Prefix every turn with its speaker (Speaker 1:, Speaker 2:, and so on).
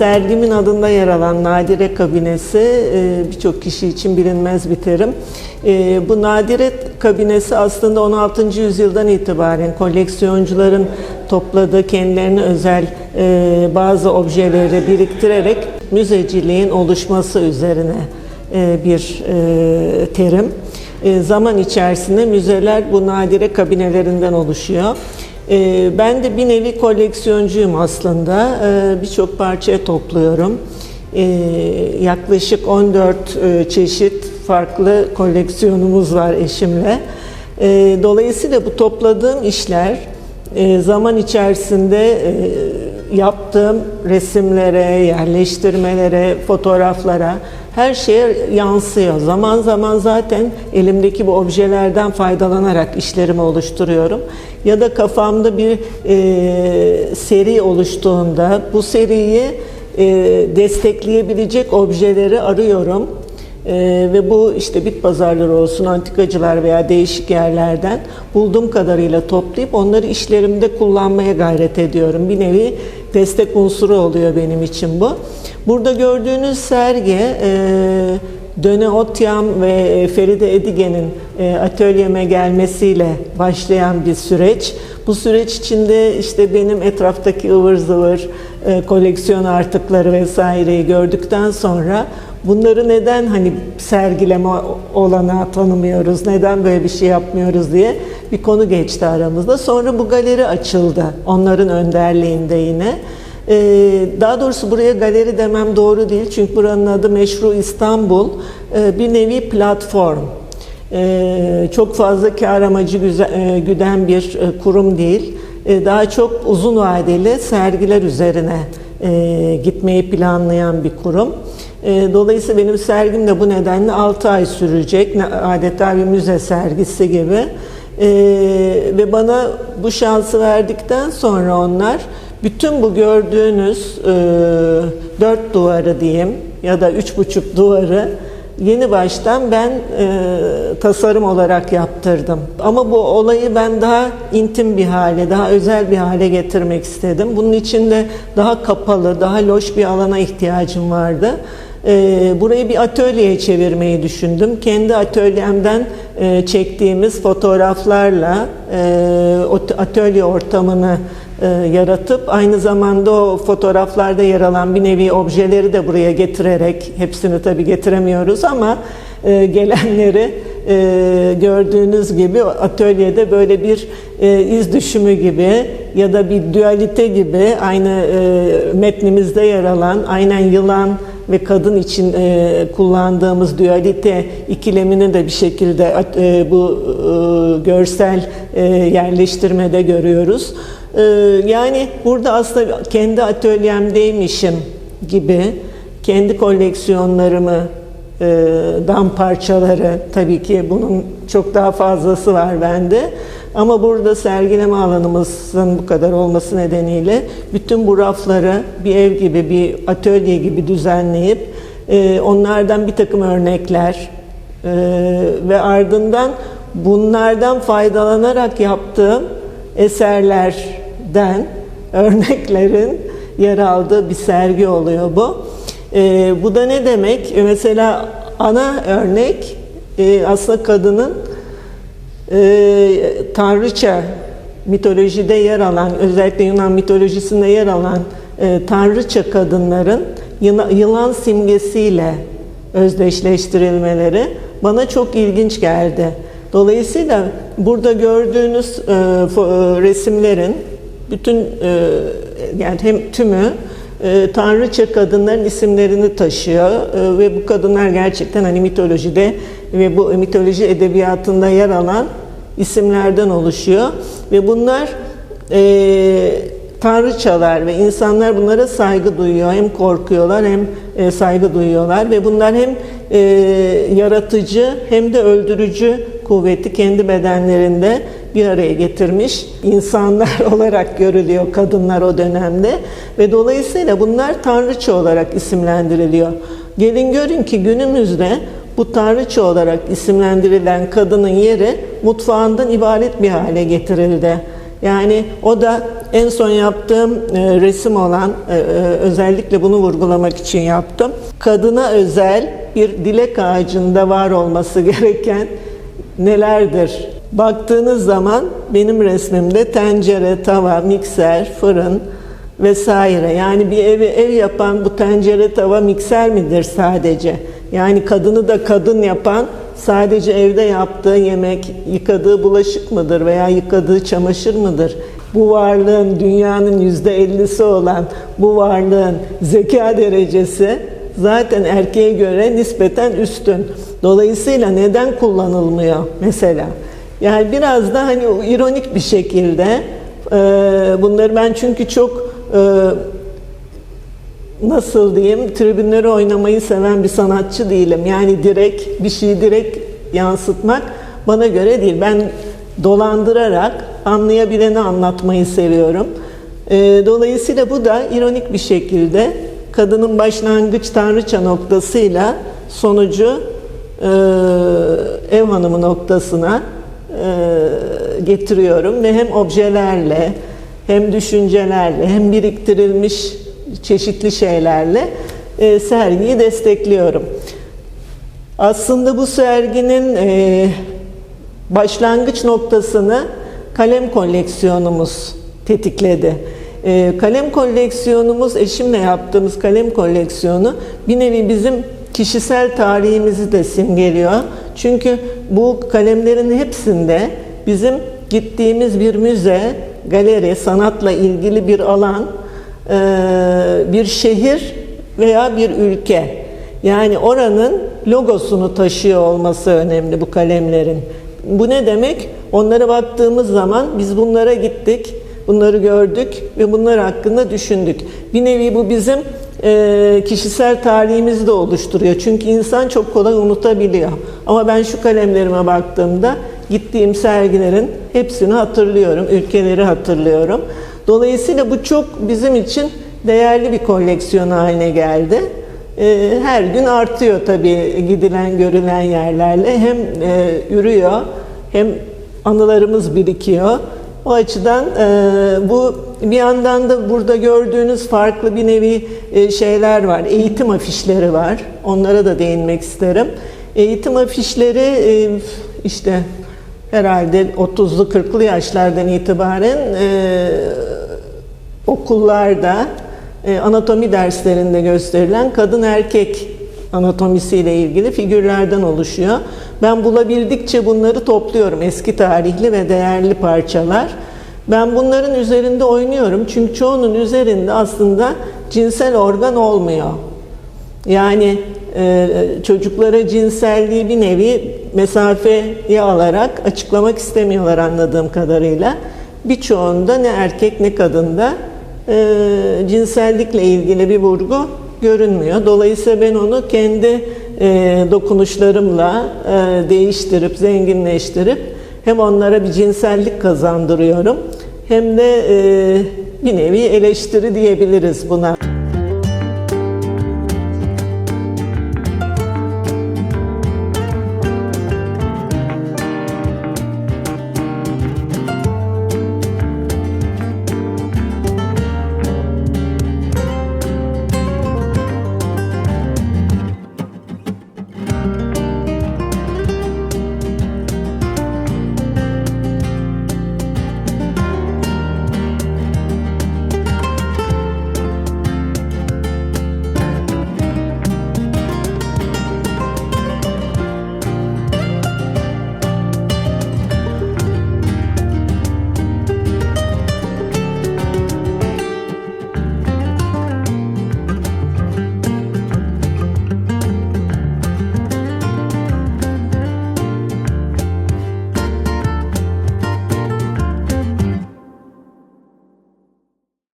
Speaker 1: sergimin adında yer alan Nadire Kabinesi e, birçok kişi için bilinmez bir terim. E, bu Nadire Kabinesi aslında 16. yüzyıldan itibaren koleksiyoncuların topladığı kendilerine özel e, bazı objeleri biriktirerek müzeciliğin oluşması üzerine bir terim. Zaman içerisinde müzeler bu nadire kabinelerinden oluşuyor. E, ben de bir nevi koleksiyoncuyum aslında. E, Birçok parçaya topluyorum. E, yaklaşık 14 e, çeşit farklı koleksiyonumuz var eşimle. E, dolayısıyla bu topladığım işler e, zaman içerisinde e, yaptığım resimlere, yerleştirmelere, fotoğraflara her şeye yansıyor. Zaman zaman zaten elimdeki bu objelerden faydalanarak işlerimi oluşturuyorum. Ya da kafamda bir e, seri oluştuğunda bu seriyi e, destekleyebilecek objeleri arıyorum. Ee, ve bu işte bit pazarları olsun, antikacılar veya değişik yerlerden bulduğum kadarıyla toplayıp onları işlerimde kullanmaya gayret ediyorum. Bir nevi destek unsuru oluyor benim için bu. Burada gördüğünüz sergi e, Döne Otyam ve Feride Edige'nin e, atölyeme gelmesiyle başlayan bir süreç. Bu süreç içinde işte benim etraftaki ıvır zıvır e, koleksiyon artıkları vesaireyi gördükten sonra bunları neden hani sergileme olanağı tanımıyoruz, neden böyle bir şey yapmıyoruz diye bir konu geçti aramızda. Sonra bu galeri açıldı onların önderliğinde yine. Ee, Daha doğrusu buraya galeri demem doğru değil çünkü buranın adı Meşru İstanbul. Ee, Bir nevi platform. Ee, Çok fazla kar amacı e, güden bir e, kurum değil. Ee, Daha çok uzun vadeli sergiler üzerine e, gitmeyi planlayan bir kurum. E, Dolayısıyla benim sergim de bu nedenle 6 ay sürecek. Adeta bir müze sergisi gibi. E, Ve bana bu şansı verdikten sonra onlar bütün bu gördüğünüz e, dört duvarı diyeyim ya da üç buçuk duvarı yeni baştan ben e, tasarım olarak yaptırdım. Ama bu olayı ben daha intim bir hale, daha özel bir hale getirmek istedim. Bunun için de daha kapalı, daha loş bir alana ihtiyacım vardı. E, burayı bir atölyeye çevirmeyi düşündüm. Kendi atölyemden e, çektiğimiz fotoğraflarla e, atölye ortamını e, yaratıp aynı zamanda o fotoğraflarda yer alan bir nevi objeleri de buraya getirerek hepsini tabii getiremiyoruz ama e, gelenleri e, gördüğünüz gibi atölyede böyle bir e, iz düşümü gibi ya da bir dualite gibi aynı e, metnimizde yer alan aynen yılan ve kadın için e, kullandığımız dualite ikilemini de bir şekilde e, bu e, görsel e, yerleştirmede görüyoruz. E, yani burada aslında kendi atölyemdeymişim gibi kendi koleksiyonlarımı e, dam parçaları tabii ki bunun çok daha fazlası var bende. Ama burada sergileme alanımızın bu kadar olması nedeniyle bütün bu rafları bir ev gibi, bir atölye gibi düzenleyip e, onlardan bir takım örnekler e, ve ardından bunlardan faydalanarak yaptığım eserlerden örneklerin yer aldığı bir sergi oluyor bu. E, bu da ne demek? E, mesela ana örnek e, aslında kadının e, tanrıça mitolojide yer alan, özellikle Yunan mitolojisinde yer alan e, tanrıça kadınların yıla- yılan simgesiyle özdeşleştirilmeleri bana çok ilginç geldi. Dolayısıyla burada gördüğünüz e, e, resimlerin bütün e, yani hem tümü e, tanrıça kadınların isimlerini taşıyor E, ve bu kadınlar gerçekten hani mitolojide ve bu mitoloji edebiyatında yer alan isimlerden oluşuyor. Ve bunlar e, tanrıçalar ve insanlar bunlara saygı duyuyor. Hem korkuyorlar hem e, saygı duyuyorlar. Ve bunlar hem e, yaratıcı hem de öldürücü kuvveti kendi bedenlerinde bir araya getirmiş insanlar olarak görülüyor kadınlar o dönemde. Ve dolayısıyla bunlar tanrıça olarak isimlendiriliyor. Gelin görün ki günümüzde bu tanrıça olarak isimlendirilen kadının yeri mutfağından ibaret bir hale getirildi. Yani o da en son yaptığım e, resim olan, e, e, özellikle bunu vurgulamak için yaptım. Kadına özel bir dilek ağacında var olması gereken nelerdir? Baktığınız zaman benim resmimde tencere, tava, mikser, fırın vesaire. Yani bir evi ev yapan bu tencere, tava, mikser midir sadece? Yani kadını da kadın yapan sadece evde yaptığı yemek, yıkadığı bulaşık mıdır veya yıkadığı çamaşır mıdır? Bu varlığın dünyanın yüzde ellisi olan bu varlığın zeka derecesi zaten erkeğe göre nispeten üstün. Dolayısıyla neden kullanılmıyor mesela? Yani biraz da hani ironik bir şekilde bunları ben çünkü çok nasıl diyeyim tribünleri oynamayı seven bir sanatçı değilim. Yani direkt bir şeyi direkt yansıtmak bana göre değil. Ben dolandırarak anlayabileni anlatmayı seviyorum. E, dolayısıyla bu da ironik bir şekilde kadının başlangıç tanrıça noktasıyla sonucu e, ev hanımı noktasına e, getiriyorum ve hem objelerle hem düşüncelerle hem biriktirilmiş çeşitli şeylerle e, sergiyi destekliyorum. Aslında bu serginin e, başlangıç noktasını kalem koleksiyonumuz tetikledi. E, kalem koleksiyonumuz, eşimle yaptığımız kalem koleksiyonu bir nevi bizim kişisel tarihimizi de simgeliyor. Çünkü bu kalemlerin hepsinde bizim gittiğimiz bir müze, galeri, sanatla ilgili bir alan, bir şehir veya bir ülke. Yani oranın logosunu taşıyor olması önemli bu kalemlerin. Bu ne demek? Onlara baktığımız zaman biz bunlara gittik, bunları gördük ve bunlar hakkında düşündük. Bir nevi bu bizim e, kişisel tarihimizi de oluşturuyor. Çünkü insan çok kolay unutabiliyor. Ama ben şu kalemlerime baktığımda gittiğim sergilerin hepsini hatırlıyorum, ülkeleri hatırlıyorum. Dolayısıyla bu çok bizim için değerli bir koleksiyon haline geldi. E, her gün artıyor tabii gidilen görülen yerlerle. Hem e, yürüyor hem anılarımız birikiyor. O açıdan e, bu bir yandan da burada gördüğünüz farklı bir nevi e, şeyler var. Eğitim afişleri var. Onlara da değinmek isterim. Eğitim afişleri işte herhalde 30'lu 40'lı yaşlardan itibaren okullarda e, anatomi derslerinde gösterilen kadın erkek anatomisiyle ilgili figürlerden oluşuyor. Ben bulabildikçe bunları topluyorum. Eski tarihli ve değerli parçalar. Ben bunların üzerinde oynuyorum. Çünkü çoğunun üzerinde aslında cinsel organ olmuyor. Yani e, çocuklara cinselliği bir nevi mesafeye alarak açıklamak istemiyorlar anladığım kadarıyla. Birçoğunda ne erkek ne kadında e, cinsellikle ilgili bir vurgu görünmüyor. Dolayısıyla ben onu kendi e, dokunuşlarımla e, değiştirip, zenginleştirip hem onlara bir cinsellik kazandırıyorum hem de e, bir nevi eleştiri diyebiliriz buna.